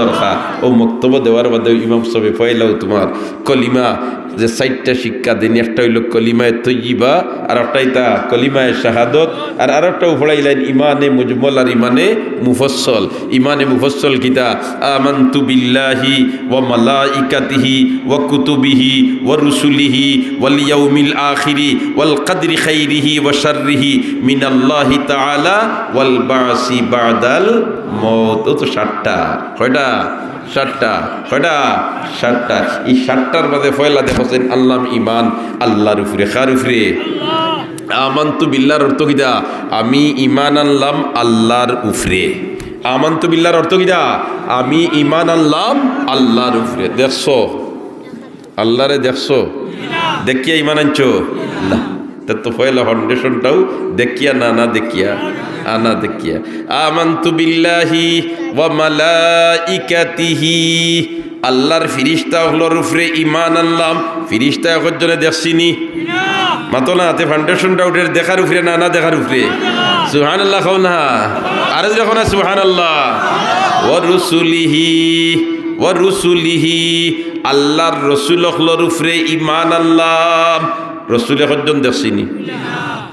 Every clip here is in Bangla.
দরকার ও বক্তব্য দেওয়ার বাদে ইমাম সবে পয়লাও তোমার কলিমা যে সাইটটা শিক্ষা দিন, একটা হইল কলিমায় তৈবা আর একটা ইতা কলিমায় শাহাদত, আর আর একটা উপড়াইলেন ইমানে মুজমল আর ইমানে মুফসল। ইমানে মুফসল কিতা? আমান্তু বিল্লাহি ওয়া মালাইকাতিহি ওয়া কুতুবিহি ওয়া রুসুলিহি ওয়াল ইয়াউমিল আখিরি ওয়াল কদরি খাইরিহি ওয়া শাররিহি মিনাল্লাহি তাআলা ওয়াল বাসি বাদাল মউত ও তো সাতটা। কয়টা? সাতটা। কয়টা? সাতটা। এই সাতটার মধ্যে ফয়লা দেখছেন আল্লাহ ইমান আল্লাহর উপরে খার উপরে? আমান্তু বিল্লার অর্থ কিদা আমি ইমান আনলাম আল্লাহর উফরে আমান্তু বিল্লার অর্থ কিদা আমি ইমান আনলাম আল্লাহর উফরে দেখছ? আল্লাহরে দেখছ? দেখিয়া ইমান আনছো? না। তা পয়লা ফাউন্ডেশনটাও দেখিয়া না না দেখিয়া। আনা দেখিয়া। আমান্তু বিল্লাহি ওয়া মালাইকাতিহি। আল্লাহর ফিরিস্তা হলোর উপরে ইমান আনলাম। ফিরিস্তা একজনে দেখছিনি। মাতো না হাতে ফাউন্ডেশনটা উঠে দেখার উপরে না না দেখার উপরে সুহান আল্লাহ খাও না। আরে দেখো না সুহান আল্লাহ ও রুসুলিহি ও রুসুলিহি। আল্লাহর রসুল হলোর উপরে ইমান আল্লাহ রসুল একজন দেখছিনি।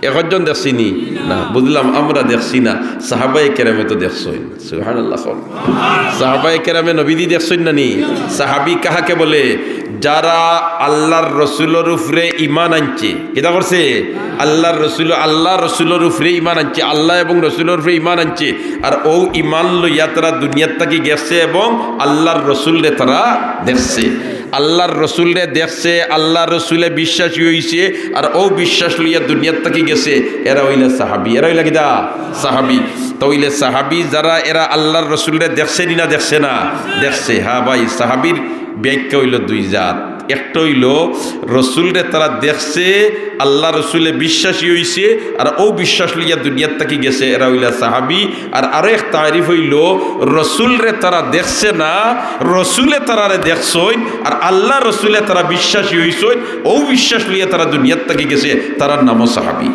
একজন দেখছিনি। না, বুঝলাম আমরা দেখছি না। সাহাবাই কেরামে তো দেখছই। সাহাবাই কেরামে নবীদি দেখছই না নি? সাহাবি কাহাকে বলে? যারা আল্লাহর রসুলের উপরে ইমান আনছে। কেটা করছে? আল্লাহর রসুল আল্লাহ রসুলের উপরে ইমান আনছে। আল্লাহ এবং রসুলের উপরে ইমান আনছে। আর ও ইমান লইয়া তারা দুনিয়ার থাকি গেছে এবং আল্লাহর রসুলরে তারা দেখছে। আল্লাহর রসুলরে দেখছে, আল্লাহর রসুলে বিশ্বাসী হইছে, আর ও বিশ্বাস লইয়া দুনিয়ার থাকি গেছে। এরা হইলে সাহাবি, এরা হইলে কিদা সাহাবি। তো হইলে সাহাবি যারা, এরা আল্লাহর রসুলরে দেখছে না দেখছে না? দেখছে। হ্যাঁ ভাই, সাহাবির ব্যাখ্যা হইল দুই জাত। একটা হইল রসুলরে তারা দেখছে, আল্লাহ রসুলে বিশ্বাসী হইছে, আর ও বিশ্বাস লইয়া দুনিয়ার থাকি গেছে। এরা হইলা সাহাবি। আর আরও এক তারিফ হইল, রসুলরে তারা দেখছে না, রসুলে তারারে দেখছই, আর আল্লাহ রসুলে তারা বিশ্বাসী হইছই, ও বিশ্বাস লইয়া তারা দুনিয়ার থাকি গেছে, তারার নামও সাহাবি।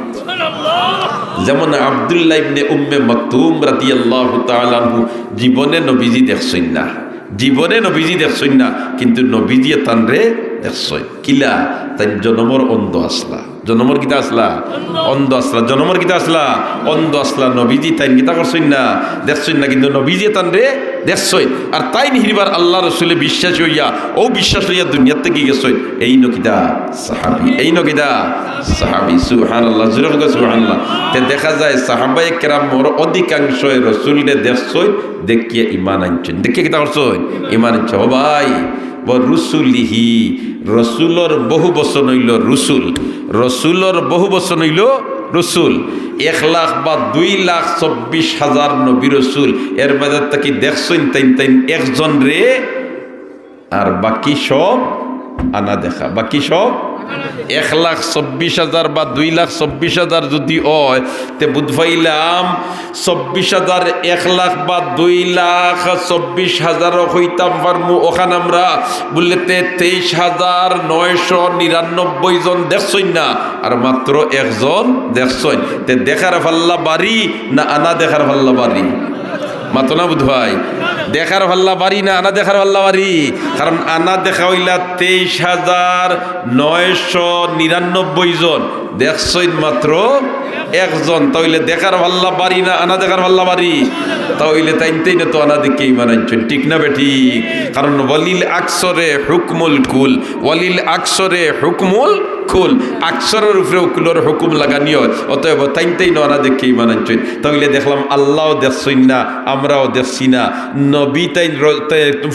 যেমন আবদুল্লাহ ইবনে উম্মে মকতুম রাদিয়াল্লাহু তাআলা জীবনে নবীজি দেখছই না। জীবনে নবীজি দেখছই না কিন্তু নবীজি তানরে দেখছই। কিলা? তাই জনমর অন্ধ আসলা জনমর কিতা আসলা? অন্ধ আসলা। জনমর কিতা আসলা? অন্ধ আসলা নবীজি তাই কিতা করছই না? দেখছই না কিন্তু নবীজি তানরে দেখছই আর তাই নিহিবার আল্লাহ রসুলে বিশ্বাস হইয়া, ও বিশ্বাস হইয়া দুনিয়ার থেকে গেছই এই নকিদা সাহাবি। এই নকিদা সাহাবি। সুহান আল্লাহ জুরফ সুহান আল্লাহ তে দেখা যায় সাহাবাই কেরাম মোর অধিকাংশ রসুলরে দেখছই দেখিয়ে ইমান আনছেন। দেখিয়ে কিতা করছই ইমান আনছ ও ভাই রুসুলিহি, রসুলর বহু বচন হইল রসুল, রসুলর বহু বচন হইল রসুল। এক লাখ বা দুই লাখ চব্বিশ হাজার নবী রসুল, এর বাজার তাকে দেখছেন তাইন তাইন একজন রে, আর বাকি সব আনা দেখা, বাকি সব এক লাখ চব্বিশ হাজার বা দুই লাখ চব্বিশ হাজার যদি হয়, তে বুধবাইলাম চব্বিশ হাজার এক লাখ বা দুই লাখ চব্বিশ হাজার হইতাম পারমু। ওখানে আমরা বললে তে তেইশ হাজার নয়শো নিরানব্বই জন দেখছই না, আর মাত্র একজন দেখছই। তে দেখার পাল্লা বাড়ি না আনা দেখার পাল্লা বাড়ি? মাতো না বুধ ভাই দেখার ভাল্লা বাড়ি না আনা দেখার ভাল্লা বাড়ি? কারণ আনা দেখা হইলা তেইশ হাজার নয়শো নিরানব্বই জন। দেখছই মাত্র একজন। তাইলে দেখার ভাল্লা বাড়ি না, আনা দেখার ভাল্লা বাড়ি? তাইলে তাইনতেই না তো আনা ইমান আনছেন ঠিক না বেটি কারণ ওয়ালিল আকসরে হুকমুল কুল, ওয়ালিল আকসরে হুকমুল কুল, আকসরের উপরে কুলের হুকুম লাগানিও অতএব তাইনতেই না আনা দেখে ইমান আনছেন। তাইলে দেখলাম আল্লাহও দেখছই না, আমরাও দেখছি না। নবী তাই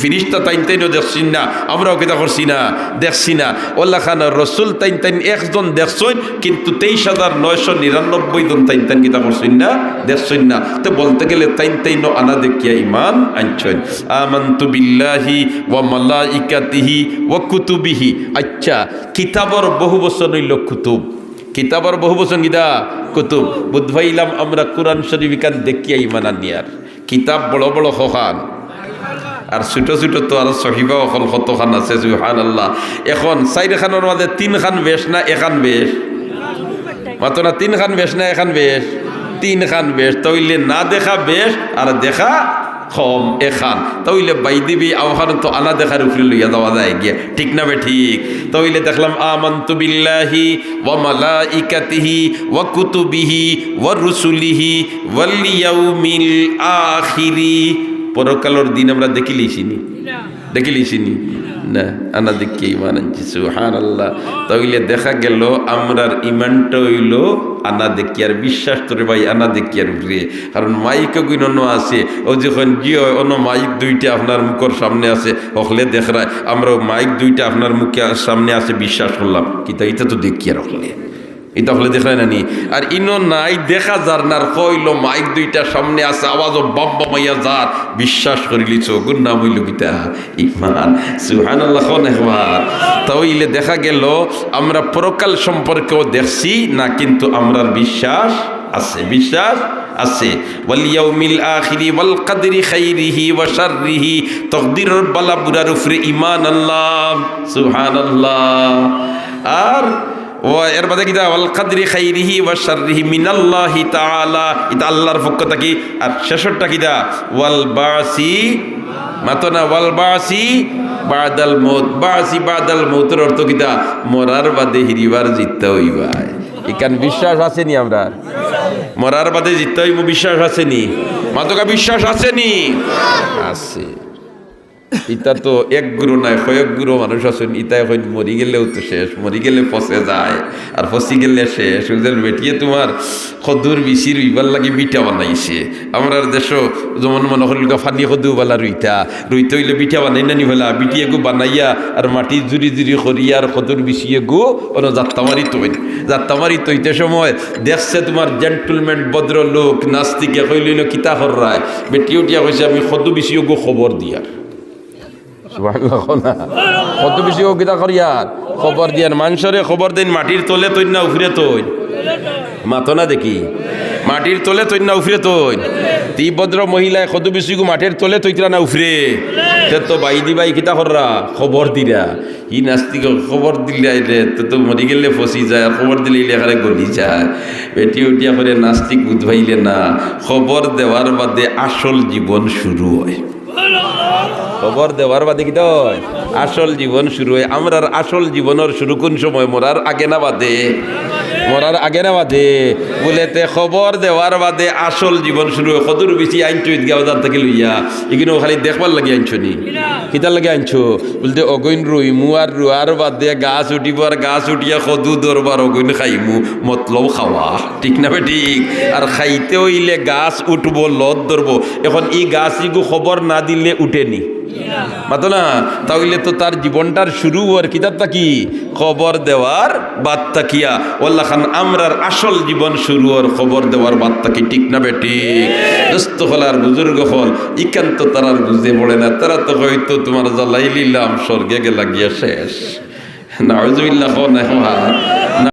ফিরিস্তা তাইন তাইনও দেখছি না, আমরাও কেটা করছি না, দেখছি না। ওল্লা খান রসুল তাইন তাইন একজন দেখছই কিন্তু তেইশ হাজার নয়শো নিরানব্বই জন তাইন তাইন কিতা করছেন না, দেখছেন না। তো বলতে গেলে তাইন তাইন আনা দেখিয়া ইমান আনছেন। আমান্তু বিল্লাহি ওয়া মালাইকাতিহি ওয়া কুতুবিহি। আচ্ছা কিতাবর বহু বছর হইল কুতুব। কিতাবর বহু বছর গিদা কুতুব। বুধভাইলাম আমরা কোরআন শরীফ কান দেখিয়া ইমান আনিয়ার কিতাব বড় বড় হহান আর ছোট ছোট তো আর সহিবা অকল কতখান আছে সুহান আল্লাহ এখন চাইর খানের মাঝে তিন খান বেশ না এখান বেশ? মাত্র না তিন খান বেশ না এখান বেশ? তিন খান বেশ। তইলে না দেখা বেশ আর দেখা কম এখান তাইলে বাই দিবি আওহান তো আনা দেখার উপরে লইয়া দেওয়া যায় গিয়া। ঠিক না বে ঠিক? তাইলে দেখলাম আমান্তু বিল্লাহি ওয়া মালাইকাতিহি ওয়া কুতুবিহি ওয়া রুসুলিহি ওয়াল ইয়াউমিল আখিরি। পরকালের দিন আমরা দেখিলিছিনি দেখিলিছিনি না। আনা দেখি ইমান আনছি সুহান আল্লাহ তাইলে দেখা গেল আমরার ইমানটা হইল আনা দেখি আর বিশ্বাস তোরে ভাই, আনা দেখি আর উপরে কারণ মাইক গুণ আছে। ও যখন জি অন্য মাইক দুইটা আপনার মুখর সামনে আছে, হকলে দেখরায় আমরা মাইক দুইটা আপনার মুখে সামনে আছে, বিশ্বাস করলাম। কিন্তু এটা তো দেখি আর হকলে। এটা হলে দেখায় না আর ইনো নাই, দেখা যার নার কইল, মাইক দুইটা সামনে আছে, আওয়াজও বাব্বা মাইয়া যার। বিশ্বাস করিলি চোগুর নাম হইল গীতা ইমান। সুহান আল্লাহ একবার? তাইলে দেখা গেল, আমরা পরকাল সম্পর্কেও দেখছি না, কিন্তু আমরার বিশ্বাস আছে বিশ্বাস আছে। ওয়ালিয়াউমিল আখিরি ওয়াল কদরি খাইরিহি ওয়া শাররিহি তকদিরর বালা বুরার উপরে ঈমান আল্লাহ সুবহানাল্লাহ। আর ও এর বাদে কিতা ওয়াল কাদরি খাইরিহি ওয়া শাররিহি মিনাল্লাহি তাআলা। এটা আল্লাহর পক্ষ থেকে। আর শেষরটা কিতা ওয়াল বাসি মাতনা, ওয়াল বাসি বাদাল মৌত। বাসি বাদাল মৌতের অর্থ কিতা মরার বাদে হিরিবার জিততে হইবাই। এখান বিশ্বাস আসেনি আমরা। মরার বাদে জিততে হইব, বিশ্বাস আসেনি। মাতকা বিশ্বাস আসেনি। আছে ইটা তো এক গুরু নাই, কয়েক গুরু মানুষ আছেন ইটা এখন মরি গেলেও তো শেষ, মরি গেলে ফসে যায়, আর ফসি গেলে শেষ। ওদের বেটিয়ে তোমার খদুর বিচি রুইবার লাগে বিটা বানাইছে। আমরা দেশ যেমন মনে হল ফানি খদু বালা রুইতা, রুইতে হইলে বিটা বানাই নানি ফেলা বিটিয়ে গু বানাইয়া আর মাটি জুরি জুরি করিয়া আর খদুর বিছিয়ে গু ওনো যাত্রা মারি তৈন যাত্রা মারি তৈতে সময় দেখছে তোমার জেন্টলম্যান ভদ্র লোক নাস্তিকে কইলিল কিতা হর্রায় বেটি উঠিয়া কইছে, আমি খদু বিছিয়ে গু খবর দিয়ার কত বেশি অগিতা করিয়ার খবর দিয়ার মানুষরে খবর দিন, মাটির তলে তৈন না, উফরে তৈন। মাতো না দেখি? মাটির তলে তৈন না, উফরে তৈন। তি ভদ্র মহিলায় কত বেশি মাটির তলে তৈতরা না, উফরে? তে বাই দি বাই কিতা কররা? খবর দিরা। ই নাস্তিক, খবর দিলে রে তো তো মরি গেলে ফসি যায়, আর খবর দিলে এখানে গলি যায়। বেটি উঠিয়া করে নাস্তিক বুধবাইলে না। খবর দেওয়ার বাদে আসল জীবন শুরু হয়। খবর দেওয়ার বাদে কি হয় আসল জীবন শুরু হয়। আমরার আসল জীবনের শুরু কোন সময়? মরার আগে না বাদে? মরার আগে না বাদে? বলেতে খবর দেওয়ার বাদে আসল জীবন শুরু হয়। কদুর বেশি আনছো ঈদগাহ বাজার থেকে লইয়া। এগুলো খালি দেখবার লাগে আনছো নি? কিতার লাগে আনছো বলতে অগৈন রুই আর রুয়ার বাদে গাছ উঠিব আর গাছ উঠিয়া কদু দরবার অগৈন খাইমু। মতলব খাওয়া। ঠিক না ঠিক? আর খাইতে হইলে গাছ উঠবো লত ধরবো। এখন ই গাছ ইগু খবর না দিলে উঠেনি মাতো না তাহলে তো তার জীবনটার শুরু আর কিতাবটা কি? খবর দেওয়ার বার্তা কিয়া। ওল্লা খান আমরার আসল জীবন শুরু আর খবর দেওয়ার বার্তা কি? ঠিক না বেটি দোস্ত হল আর বুজুর্গ হল ইকান্ত তারার বুঝতে পড়ে না। তারা তো হয়তো তোমার জ্বালাই লিলাম স্বর্গে গেলা গিয়া শেষ। না